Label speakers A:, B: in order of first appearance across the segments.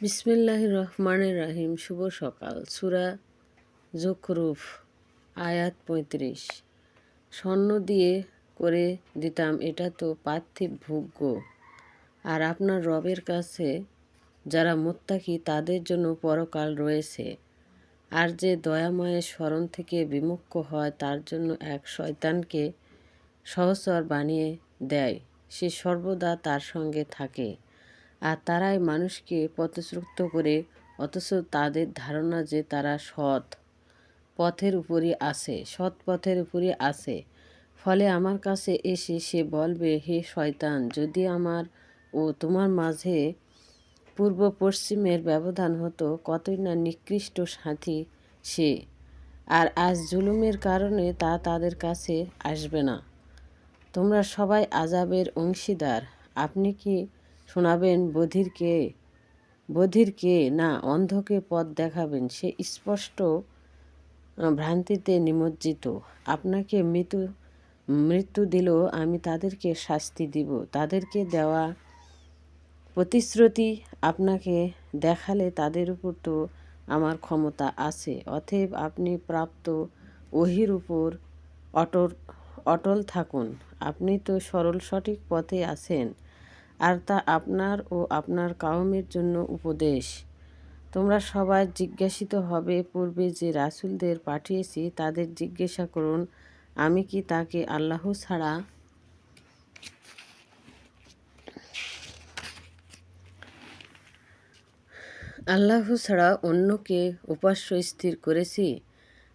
A: বিসমিল্লাহ রহমানের রাহিম, শুভ সকাল। সুরা জোকরুফ আয়াত পঁয়ত্রিশ। স্বর্ণ দিয়ে করে দিতাম, এটা তো পার্থিব ভোগ্য। আর আপনার রবের কাছে, যারা মোত্তাকি, তাদের জন্য পরকাল রয়েছে। আর যে দয়াময়ের স্মরণ থেকে বিমুখ হয়, তার জন্য এক শয়তানকে সহসর বানিয়ে দেয়। সে সর্বদা তার সঙ্গে থাকে। আর তারাই মানুষকে পথশ্রুত করে, অথচ তাদের ধারণা যে তারা সৎ পথের উপরই আসে সৎ পথের উপরই আসে ফলে আমার কাছে এসে সে বলবে, হে শয়তান, যদি আমার ও তোমার মাঝে পূর্ব পশ্চিমের ব্যবধান হতো, কতই না নিকৃষ্ট সাথী সে। আর আজ জুলুমের কারণে তা তাদের কাছে আসবে না। তোমরা সবাই আজাবের অংশীদার। আপনি কি শোনাবেন বধিরকে বধিরকে না অন্ধকে পথ দেখাবেন। সে স্পষ্ট ভ্রান্তিতে নিমজ্জিত। আপনাকে মৃত্যু মৃত্যু দিলেও আমি তাদেরকে শাস্তি দিব। তাদেরকে দেওয়া প্রতিশ্রুতি আপনাকে দেখালে তাদের উপর তো আমার ক্ষমতা আছে। অতএব আপনি প্রাপ্ত ওহির উপর অটল অটল থাকুন। আপনি তো সরল সঠিক পথে আছেন। আর তা আপনার ও আপনার কাউমের জন্য উপদেশ। তোমরা সবাই জিজ্ঞাসিত হবে পূর্বে যে রাসুলদের পাঠিয়েছি, তাদের জিজ্ঞাসা করুন, আমি কি তাকে আল্লাহ ছাড়া? আল্লাহ ছাড়া অন্যকে উপাস্য স্থির করেছি,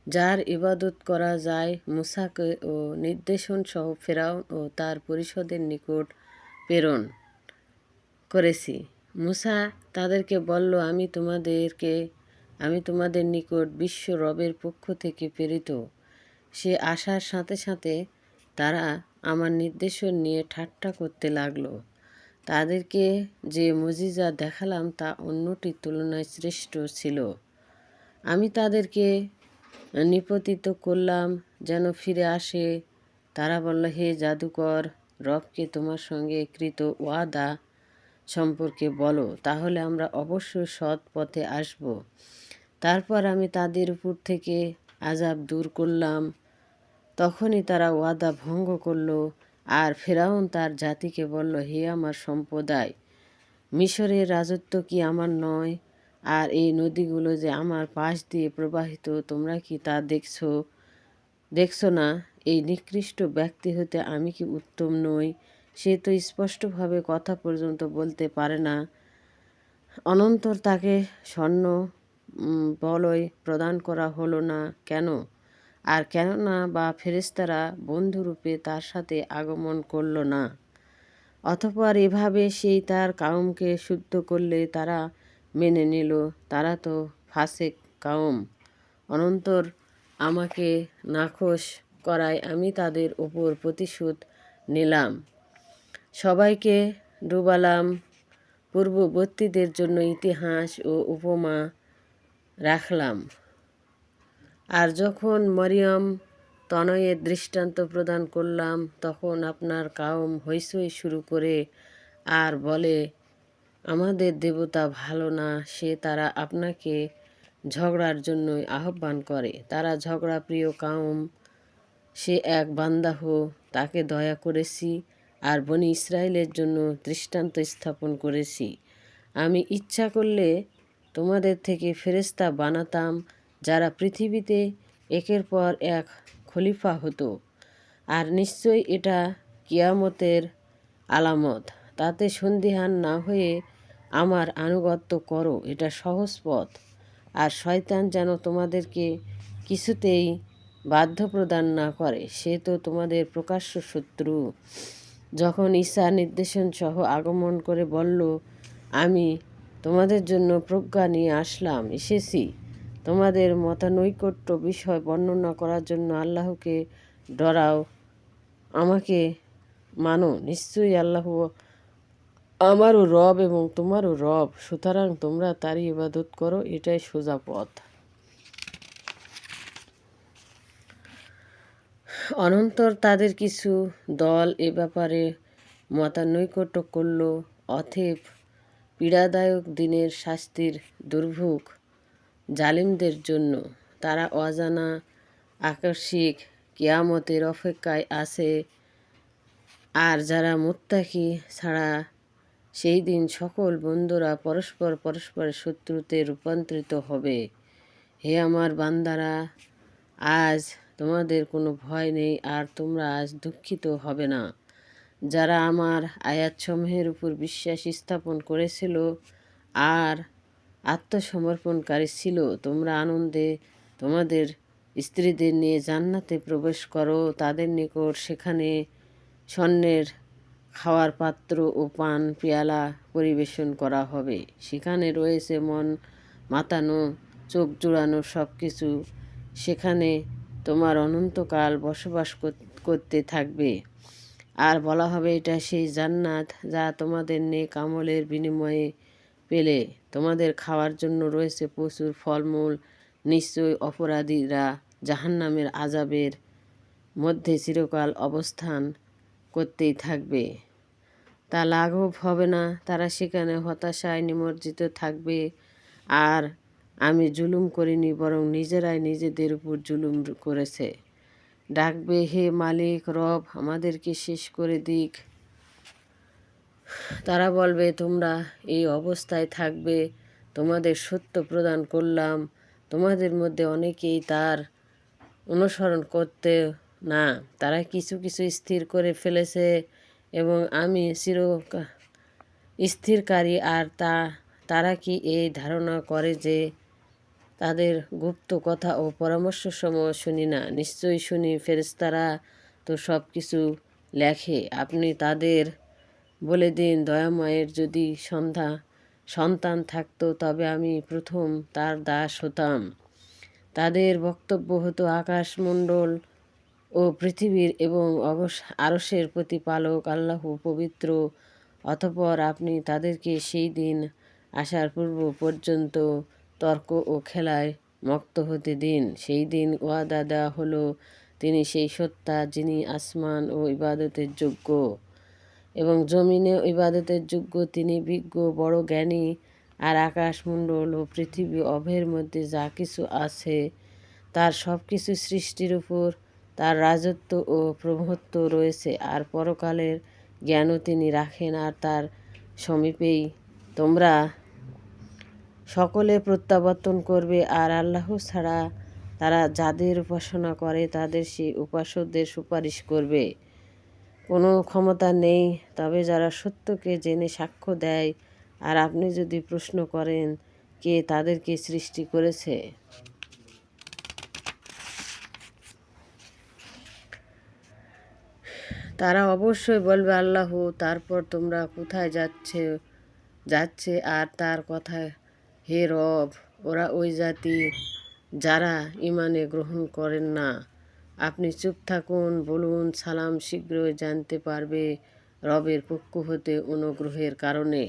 A: যার ইবাদত করা যায় মুসাকে ও নির্দেশন সহ ফেরাউন ও তার পরিষদের নিকট প্রেরণ। করেছি। মুসা তাদেরকে বলল, আমি তোমাদেরকে, আমি তোমাদের নিকট বিশ্ব রবের পক্ষ থেকে প্রেরিত। সে আসার সাথে সাথে তারা আমার নির্দেশন নিয়ে ঠাট্টা করতে লাগল। তাদেরকে যে মজিজা দেখালাম তা অন্যটির তুলনায় শ্রেষ্ঠ ছিল। আমি তাদেরকে নিপতিত করলাম, যেন ফিরে আসে। তারা বলল, হে জাদুকর, রবকে তোমার সঙ্গে কৃত ওয়াদা সম্পর্কে বলো, তাহলে আমরা অবশ্যই সৎ পথে আসব। তারপর আমি তাদের উপর থেকে আজাব দূর করলাম। তখনই তারা ওয়াদা ভঙ্গ করল আর ফেরাউন তার জাতিকে বলল, হে আমার সম্প্রদায়, মিশরের রাজত্ব কি আমার নয়? আর এই নদীগুলো যে আমার পাশ দিয়ে প্রবাহিত, তোমরা কি তা দেখছ? দেখছ না? এই নিকৃষ্ট ব্যক্তি হতে আমি কি উত্তম নই? সে তো স্পষ্টভাবে কথা পর্যন্ত বলতে পারে না। অনন্তর তাকে স্বর্ণ বলয় প্রদান করা হলো না কেন? আর কেননা বা ফেরেস্তারা বন্ধুরূপে তার সাথে আগমন করল না। অতপর এভাবে সেই তার কাউমকে শুদ্ধ করলে তারা মেনে নিল, তারা তো ফাসেক কাউম। অনন্তর আমাকে নাখোশ করায় আমি তাদের উপর প্রতিশোধ নিলাম। সবাইকে ডুবালাম। পূর্ববর্তীদের জন্য ইতিহাস ও উপমা রাখলাম। আর যখন মরিয়ম তনয়ের দৃষ্টান্ত প্রদান করলাম, তখন আপনার কাউম হইসই শুরু করে আর বলে, আমাদের দেবতা ভালো না, সে তারা আপনাকে ঝগড়ার জন্যই আহ্বান করে। তারা ঝগড়া প্রিয় কাউম, সে এক বান্দাহ তাকে দয়া করেছি আর বনি ইসরায়েলের জন্য দৃষ্টান্ত স্থাপন করেছি। আমি ইচ্ছা করলে তোমাদের থেকে ফেরেস্তা বানাতাম, যারা পৃথিবীতে একের পর এক খলিফা হতো। আর নিশ্চয়ই এটা কিয়ামতের আলামত। তাতে সন্দিহান না হয়ে আমার আনুগত্য করো, এটা সহজ পথ। আর শয়তান যেন তোমাদেরকে কিছুতেই বাধ্য প্রদান না করে, সে তো তোমাদের প্রকাশ্য শত্রু। যখন ঈশা নির্দেশন সহ আগমন করে বলল, আমি তোমাদের জন্য প্রজ্ঞা নিয়ে আসলাম, এসেছি। তোমাদের মতানৈকট্য বিষয় বর্ণনা করার জন্য আল্লাহকে ডরাও। আমাকে মানো, নিশ্চয়ই আল্লাহ আমারও রব এবং তোমারও রব, সুতরাং তোমরা তারই ইবাদত করো, এটাই সোজা পথ। অনন্তর তাদের কিছু দল এ ব্যাপারে মতানৈকট্য করল, অথেব পীড়াদায়ক দিনের শাস্তির দুর্ভোগ জালিমদের জন্য। তারা অজানা আকস্মিক কেয়ামতের অপেক্ষায় আছে, আর যারা মুত্তাকি ছাড়া, সেই দিন সকল বন্ধুরা পরস্পর পরস্পরের শত্রুতে রূপান্তরিত হবে। হে আমার বান্দারা, আজ তোমাদের কোনো ভয় নেই আর তোমরা আজ দুঃখিত হবে না। যারা আমার আয়াতসমূহের উপর বিশ্বাস স্থাপন করেছিল আর আত্মসমর্পণকারী ছিল, তোমরা আনন্দে তোমাদের স্ত্রীদের নিয়ে জান্নাতে প্রবেশ করো। তাদের নিকট সেখানে স্বর্ণের খাওয়ার পাত্র ও পান, পেয়ালা পরিবেশন করা হবে। সেখানে রয়েছে মন মাতানো, চোখ জুড়ানো সব কিছু সেখানে তোমার অনন্তকাল বসবাস করতে থাকবে। আর বলা হবে এটা সেই জান্নাত যা তোমাদের নেক আমলের বিনিময়ে পেলে। তোমাদের খাওয়ার জন্য রয়েছে প্রচুর ফলমূল। নিশ্চয়ই অপরাধীরা জাহান্নামের আজাবের মধ্যে চিরকাল অবস্থান করতেই থাকবে। তা লাঘব হবে না। তারা সেখানে হতাশায় নিমজ্জিত থাকবে। আর আমি জুলুম করিনি, বরং নিজেরাই নিজেদের উপর জুলুম করেছে। ডাকবে, হে মালিক, রব, আমাদেরকে শেষ করে দিক। তারা বলবে, তোমরা এই অবস্থায় থাকবে, তোমাদের সত্য প্রদান করলাম, তোমাদের মধ্যে অনেকেই তার অনুসরণ করতে না, তারা কিছু কিছু স্থির করে ফেলেছে এবং আমি চির স্থিরকারী আর তা, তারা কি এই ধারণা করে যে তাদের গুপ্ত কথা ও পরামর্শ সমূহ শুনি না। নিশ্চয়ই শুনি ফেরেস্তারা তো সব কিছু লেখে। আপনি তাদের বলে দিন, দয়াময়ের যদি সন্ধ্যা, সন্তান থাকতো তবে আমি প্রথম তার দাস হতাম। তাদের বক্তব্য হতো আকাশমণ্ডল ও পৃথিবীর এবং অবস আরসের প্রতিপালক আল্লাহ পবিত্র। অতপর আপনি তাদেরকে সেই দিন, আসার পূর্ব পর্যন্ত তর্ক ও খেলায় মক্ত হতে দিন। সেই দিন ওয়াদা দেওয়া হলো, তিনি সেই সত্তা যিনি আসমান ও ইবাদতের যোগ্য। এবং জমিনে ইবাদতের যোগ্য, তিনি বিজ্ঞ, বড় জ্ঞানী আর আকাশমণ্ডল ও পৃথিবী অভের মধ্যে যা কিছু আছে, তার সব কিছু সৃষ্টির উপর তার রাজত্ব ও প্রভুত্ব রয়েছে। আর পরকালের জ্ঞানও তিনি রাখেন আর তার সমীপেই। তোমরা সকলে প্রত্যাবর্তন করবে আর আল্লাহ ছাড়া তারা যাদের উপাসনা করে তাদের সেই উপাসকদের সুপারিশ করবে। কোনো ক্ষমতা নেই, তবে যারা সত্যকে জেনে সাক্ষ্য দেয়, আর আপনি যদি প্রশ্ন করেন, কে তাদেরকে সৃষ্টি করেছে? তারা অবশ্যই বলবে, আল্লাহ, তারপর তোমরা কোথায় যাচ্ছে যাচ্ছে আর তার কথায় হে রব, ওরা ওই জাতি যারা ইমানে গ্রহণ করেন না। আপনি চুপ থাকুন, বলুন, সালাম শীঘ্রই জানতে পারবে রবের পক্ষ হতে অনুগ্রহের কারণে।